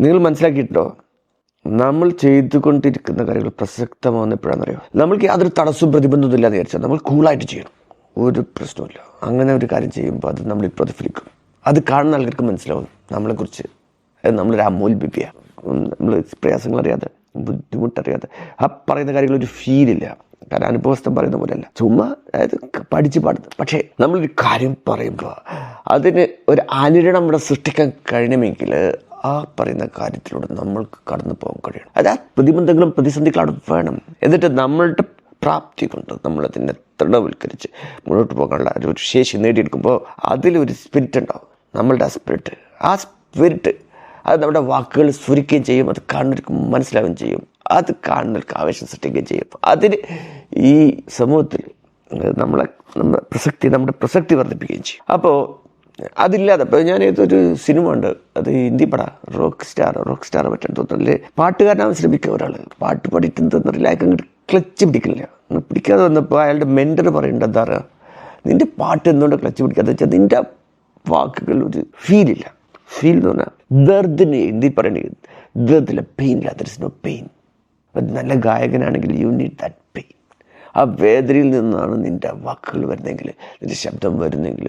നിങ്ങൾ മനസ്സിലാക്കിയിട്ടോ നമ്മൾ ചെയ്തുകൊണ്ടിരിക്കുന്ന കാര്യങ്ങൾ പ്രസക്തമാകുന്ന എപ്പോഴാണെന്നറിയോ? നമ്മൾക്ക് യാതൊരു തടസ്സവും പ്രതിബന്ധവും ഇല്ലാന്ന് വിചാരിച്ചാൽ നമ്മൾ കൂളായിട്ട് ചെയ്യണം. ഒരു പ്രശ്നമില്ല അങ്ങനെ ഒരു കാര്യം ചെയ്യുമ്പോൾ അത് നമ്മൾ പ്രതിഫലിക്കും അത് കാണുന്ന ആൾക്കാർക്ക് മനസ്സിലാവും നമ്മളെക്കുറിച്ച്. നമ്മളൊരു ബിബിയാണ് നമ്മൾ പ്രയാസങ്ങൾ അറിയാതെ ബുദ്ധിമുട്ടറിയാതെ. ആ പറയുന്ന കാര്യങ്ങൾ ഒരു ഫീലില്ല കാരണം അനുഭവസ്ഥം പറയുന്ന പോലെയല്ല. ചുമ്മാ അതായത് പഠിച്ച് പാടുന്നത്. പക്ഷേ നമ്മളൊരു കാര്യം പറയുമ്പോൾ അതിന് ഒരു അനുരണം ഇവിടെ സൃഷ്ടിക്കാൻ കഴിയണമെങ്കിൽ ആ പറയുന്ന കാര്യത്തിലൂടെ നമ്മൾക്ക് കടന്നു പോകാൻ കഴിയണം. അതായത് പ്രതിബന്ധങ്ങളും പ്രതിസന്ധികളും വേണം. എന്നിട്ട് നമ്മളുടെ പ്രാപ്തി കൊണ്ട് നമ്മളതിനെ ദൃഢവൽക്കരിച്ച് മുന്നോട്ട് പോകാനുള്ള ഒരു ശേഷി നേടിയെടുക്കുമ്പോൾ അതിലൊരു സ്പിരിറ്റ് ഉണ്ടാവും. നമ്മളുടെ ആ സ്പിരിറ്റ് ആ സ്പിരിറ്റ് അത് നമ്മുടെ വാക്കുകൾ സ്ഫുരിക്കുകയും ചെയ്യും അത് കാണുന്നവർക്ക് മനസ്സിലാവുകയും ചെയ്യും അത് കാണുന്നവർക്ക് ആവേശം സൃഷ്ടിക്കുകയും ചെയ്യും. അതിന് ഈ സമൂഹത്തിൽ നമ്മളെ നമ്മുടെ പ്രസക്തി നമ്മുടെ പ്രസക്തി വർദ്ധിപ്പിക്കുകയും ചെയ്യും. അപ്പോൾ അതില്ലാതെ ഇപ്പോൾ ഞാൻ ഏതൊരു സിനിമ ഉണ്ട് അത് ഹിന്ദി പട റോക്ക് സ്റ്റാർ റോക്ക് സ്റ്റാർ പറ്റാൻ തോന്നുന്നില്ല? പാട്ടുകാരനാവാൻ ശ്രമിക്കുക ഒരാൾ പാട്ട് പാടിയിട്ട് എന്തെന്നറിയില്ല അയാൾക്ക് അങ്ങോട്ട് ക്ലച്ച് പിടിക്കില്ല പിടിക്കാതെ വന്നപ്പോൾ അയാളുടെ മെന്റർ പറയുന്നുണ്ട് എന്താ പറയുക നിന്റെ പാട്ട് എന്തുകൊണ്ട് ക്ലച്ച് പിടിക്കാതെ വെച്ചാൽ നിന്റെ വാക്കുകൾ ഒരു ഫീലില്ല ഫീൽ എന്ന് പറഞ്ഞാൽ ദർദിന് ഹിന്ദി പറയണെങ്കിൽ ദർദില്ല ഇല്ല ദർ ഇസ് നോ പെയിൻ നല്ല ഗായകനാണെങ്കിൽ യു നീഡ് ദാറ്റ് പെയിൻ ആ വേദനയിൽ നിന്നാണ് നിന്റെ വാക്കുകൾ വരുന്നെങ്കിൽ നിന്റെ ശബ്ദം വരുന്നെങ്കിൽ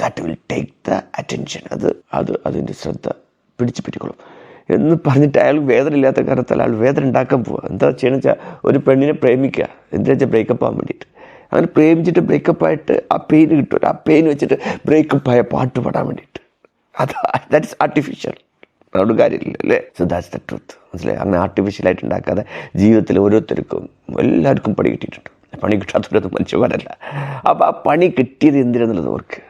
that will take the attention അത് അത് അതിന്റെ ശ്രദ്ധ പിടിച്ചു പറ്റിക്കോളും എന്ന് പറഞ്ഞിട്ട് അയാൾ വേദന ഇല്ലാത്ത കാരണത്താൽ അയാൾ വേദന ഉണ്ടാക്കാൻ പോവുക എന്താ ചെയ്യണമെന്ന് വെച്ചാൽ ഒരു പെണ്ണിനെ പ്രേമിക്കുക. എന്താ വെച്ചാൽ ബ്രേക്കപ്പ് ആകാൻ വേണ്ടിയിട്ട്. അങ്ങനെ പ്രേമിച്ചിട്ട് ബ്രേക്കപ്പ് ആയിട്ട് ആ പെയിൻ കിട്ടും. ആ പെയിൻ വെച്ചിട്ട് ബ്രേക്കപ്പ് ആയ പാട്ട് പാടാൻ വേണ്ടിയിട്ട്. അത് ദാറ്റ് ഇസ് ആർട്ടിഫിഷ്യൽ അതുകൊണ്ട് കാര്യമില്ല അല്ലേ? സോ ദാറ്റ്സ് ദ ട്രൂത്ത് മനസ്സിലായി? അങ്ങനെ ആർട്ടിഫിഷ്യലായിട്ട് ഉണ്ടാക്കാതെ ജീവിതത്തിൽ ഓരോരുത്തർക്കും എല്ലാവർക്കും പണി കിട്ടിയിട്ടുണ്ട്. പണി കിട്ടാത്തവരൊന്നും മനുഷ്യന്മാരല്ല. അപ്പോൾ ആ പണി കിട്ടിയത് എന്തിനാന്നുള്ളത് ഓർക്ക്?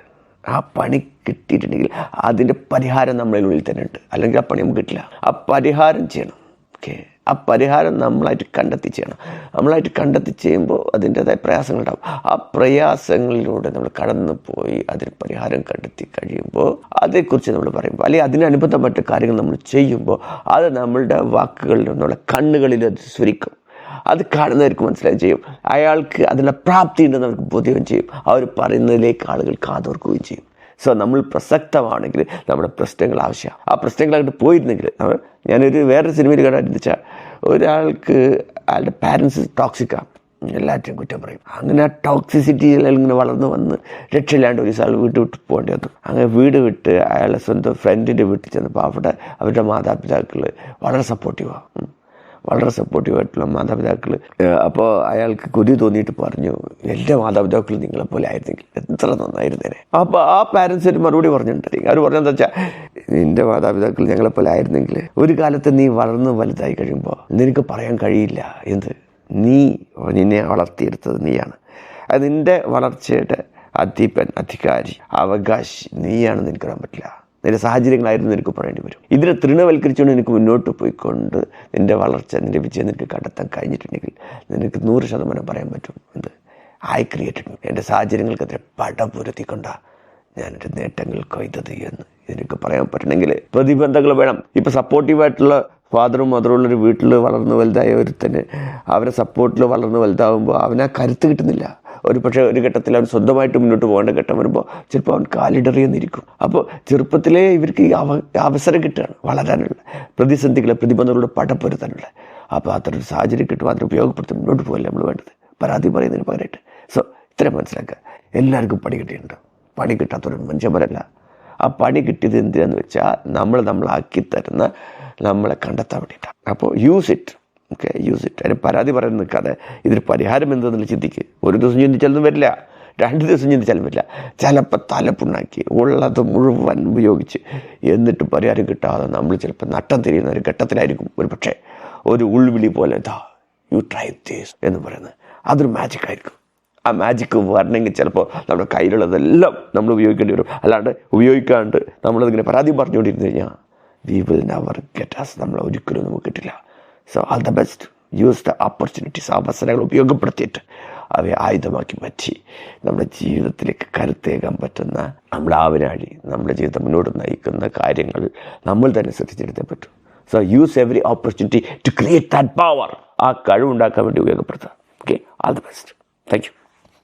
ആ പണി കിട്ടിയിട്ടുണ്ടെങ്കിൽ അതിന്റെ പരിഹാരം നമ്മളുടെ ഉള്ളിൽ തന്നെ ഉണ്ട്. അല്ലെങ്കിൽ ആ പണി നമുക്ക് കിട്ടില്ല. ആ പരിഹാരം ചെയ്യണം. ഓക്കെ ആ പരിഹാരം നമ്മളായിട്ട് കണ്ടെത്തി ചെയ്യണം. നമ്മളായിട്ട് കണ്ടെത്തി ചെയ്യുമ്പോൾ അതിന്റെതായ പ്രയാസങ്ങളുണ്ടാവും ആ പ്രയാസങ്ങളിലൂടെ നമ്മൾ കടന്നു പോയി അതിന് പരിഹാരം കണ്ടെത്തി കഴിയുമ്പോൾ അതേക്കുറിച്ച് നമ്മൾ പറയുമ്പോൾ അല്ലെങ്കിൽ അതിനനുബന്ധമായിട്ട് കാര്യങ്ങൾ നമ്മൾ ചെയ്യുമ്പോൾ അത് നമ്മളുടെ വാക്കുകളിൽ നമ്മുടെ കണ്ണുകളിൽ അത് സ്വരിക്കും അത് കാണുന്നവർക്ക് മനസ്സിലാവുകയും ചെയ്യും. അയാൾക്ക് അതിനുള്ള പ്രാപ്തി ഉണ്ടെന്ന് അവർക്ക് ബോധ്യം ചെയ്യും. അവർ പറയുന്നതിലേക്ക് ആളുകൾ കാതോർക്കുകയും ചെയ്യും. സോ നമ്മൾ പ്രസക്തമാണെങ്കിൽ നമ്മുടെ പ്രശ്നങ്ങൾ ആവശ്യമാണ്. ആ പ്രശ്നങ്ങൾ അങ്ങോട്ട് പോയിരുന്നെങ്കിൽ നമ്മൾ ഞാനൊരു വേറൊരു സിനിമയിൽ കണ്ടാൽ ഒരാൾക്ക് അയാളുടെ പാരൻസ് ടോക്സിക്കാണ് എല്ലാറ്റിനും കുറ്റം പറയും. അങ്ങനെ ആ ടോക്സിസിറ്റിയിൽ ഇങ്ങനെ വളർന്നു വന്ന് രക്ഷയില്ലാണ്ട് ഒരു സാൾ വീട് വിട്ട് പോകേണ്ടി വന്നു. അങ്ങനെ വീട് വിട്ട് അയാളുടെ സ്വന്തം ഫ്രണ്ടിന്റെ വീട്ടിൽ ചെന്നപ്പോൾ അവിടെ അവരുടെ മാതാപിതാക്കൾ വളരെ സപ്പോർട്ടീവാണ് വളരെ സപ്പോർട്ടീവായിട്ടുള്ള മാതാപിതാക്കൾ അപ്പോൾ അയാൾക്ക് കൊതി തോന്നിയിട്ട് പറഞ്ഞു എന്റെ മാതാപിതാക്കൾ നിങ്ങളെപ്പോലെ ആയിരുന്നെങ്കിൽ എത്ര നന്നായിരുന്നേനെ അപ്പോൾ ആ പാരൻസിന് മറുപടി പറഞ്ഞിട്ടുണ്ട്. അവർ പറഞ്ഞെന്താ വെച്ചാൽ നിന്റെ മാതാപിതാക്കൾ ഞങ്ങളെ പോലെ ആയിരുന്നെങ്കിൽ ഒരു കാലത്ത് നീ വളർന്ന് വലുതായി കഴിയുമ്പോൾ നിനക്ക് പറയാൻ കഴിയില്ല. എന്ത്? നീ നിന്നെ വളർത്തിയെടുത്തത് നീയാണ്. അത് നിന്റെ വളർച്ചയുടെ അധിപൻ അധികാരി അവകാശി നീയാണ് നിനക്ക് പറയാൻ പറ്റില്ല. നിന്റെ സാഹചര്യങ്ങളായിരുന്നു നിനക്ക് പറയേണ്ടി വരും. ഇതിനെ തൃണവൽക്കരിച്ചുകൊണ്ട് നിനക്ക് മുന്നോട്ട് പോയിക്കൊണ്ട് നിന്റെ വളർച്ച നിന്റെ വിജയം നിനക്ക് കണ്ടെത്താൻ കഴിഞ്ഞിട്ടുണ്ടെങ്കിൽ നിനക്ക് നൂറ് ശതമാനം പറയാൻ പറ്റും. എന്ത്? ഐ ക്രിയേറ്റഡ് എന്റെ സാഹചര്യങ്ങൾക്കെതിരെ പടപുരത്തിക്കൊണ്ടാ ഞാൻ എന്റെ നേട്ടങ്ങൾ കൊയ്തത് എന്ന് എനിക്ക് പറയാൻ പറ്റണമെങ്കിൽ പ്രതിബന്ധങ്ങൾ വേണം. ഇപ്പം സപ്പോർട്ടീവായിട്ടുള്ള ഫാദറും മദറും ഉള്ളൊരു വീട്ടിൽ വളർന്ന് വലുതായ ഒരുത്തന് അവരെ സപ്പോർട്ടിൽ വളർന്ന് വലുതാവുമ്പോൾ അവനാ കരുത്ത് കിട്ടുന്നില്ല. ഒരു പക്ഷേ ഒരു ഘട്ടത്തിൽ അവൻ സ്വന്തമായിട്ട് മുന്നോട്ട് പോകേണ്ട ഘട്ടം വരുമ്പോൾ ചിലപ്പോൾ അവൻ കാലിടറിയെന്നിരിക്കും. അപ്പോൾ ചെറുപ്പത്തിലേ ഇവർക്ക് ഈ അവ അവസരം കിട്ടുകയാണ് വളരാനുള്ള പ്രതിസന്ധികളെ പ്രതിബന്ധങ്ങളോട് പടപ്പൊരുത്താനുള്ള അപ്പോൾ അത്ര ഒരു സാഹചര്യം കിട്ടുമ്പോൾ അതിനെ ഉപയോഗപ്പെടുത്തി മുന്നോട്ട് പോകല്ലേ നമ്മൾ വേണ്ടത്? പരാതി പറയുന്നതിന് പകരമായിട്ട്. സോ ഇത്ര മനസ്സിലാക്കുക. എല്ലാവർക്കും പണി കിട്ടിയിട്ടുണ്ട്. പണി കിട്ടാത്തൊരു മനുഷ്യന്മാരല്ല. ആ പണി കിട്ടിയത് എന്തിനാന്ന് വെച്ചാൽ നമ്മൾ നമ്മളാക്കി തരുന്ന നമ്മളെ കണ്ടെത്താൻ വേണ്ടിയിട്ടാണ്. അപ്പോൾ use it okay use it അതിന് പരാതി പറയാൻ നിൽക്കാതെ ഇതിന് പരിഹാരം എന്തെന്നുള്ള ചിന്തിക്ക്. ഒരു ദിവസം ചിന്തിച്ചാലൊന്നും വരില്ല. രണ്ട് ദിവസം ചിന്തിച്ചാലും വരില്ല. ചിലപ്പോൾ തലപ്പുണ്ണാക്കി ഉള്ളത് മുഴുവൻ ഉപയോഗിച്ച് എന്നിട്ട് പരിഹാരം കിട്ടാതെ നമ്മൾ ചിലപ്പോൾ നട്ടം തിരിയുന്ന ഒരു ഘട്ടത്തിലായിരിക്കും ഒരു പക്ഷേ. ഒരു ഉൾവിളി പോലെ ഇതാ യു ട്രൈ ദിസ് എന്ന് പറയുന്നത്. അതൊരു മാജിക് ആയിരിക്കും. ആ മാജിക്ക് വരണമെങ്കിൽ ചിലപ്പോൾ നമ്മുടെ കയ്യിലുള്ളതെല്ലാം നമ്മൾ ഉപയോഗിക്കേണ്ടി വരും. അല്ലാണ്ട് ഉപയോഗിക്കാണ്ട് നമ്മളതിങ്ങനെ പരാതി പറഞ്ഞുകൊണ്ടിരുന്നു കഴിഞ്ഞാൽ വി വിൽ നെവർ ഗെറ്റ് ഒരിക്കലും നമുക്ക് കിട്ടില്ല. So all the best use the opportunities അവസരങ്ങൾ ഉപയോഗപ്പെടുത്തിയിട്ട് അവയെ ആയുധമാക്കി മാറ്റി. നമ്മുടെ ജീവിതത്തിലേക്ക് കരുത്തേകാൻ പറ്റുന്ന നമ്മുടെ ആവനാഴി നമ്മുടെ ജീവിതം മുന്നോട്ട് നയിക്കുന്ന കാര്യങ്ങൾ നമ്മൾ തന്നെ ശ്രദ്ധിച്ചെടുത്തേ പറ്റൂ. So use every opportunity to create that power ആ കഴിവുണ്ടാക്കാൻ വേണ്ടി ഉപയോഗപ്പെടുത്തുക. Okay all the best thank you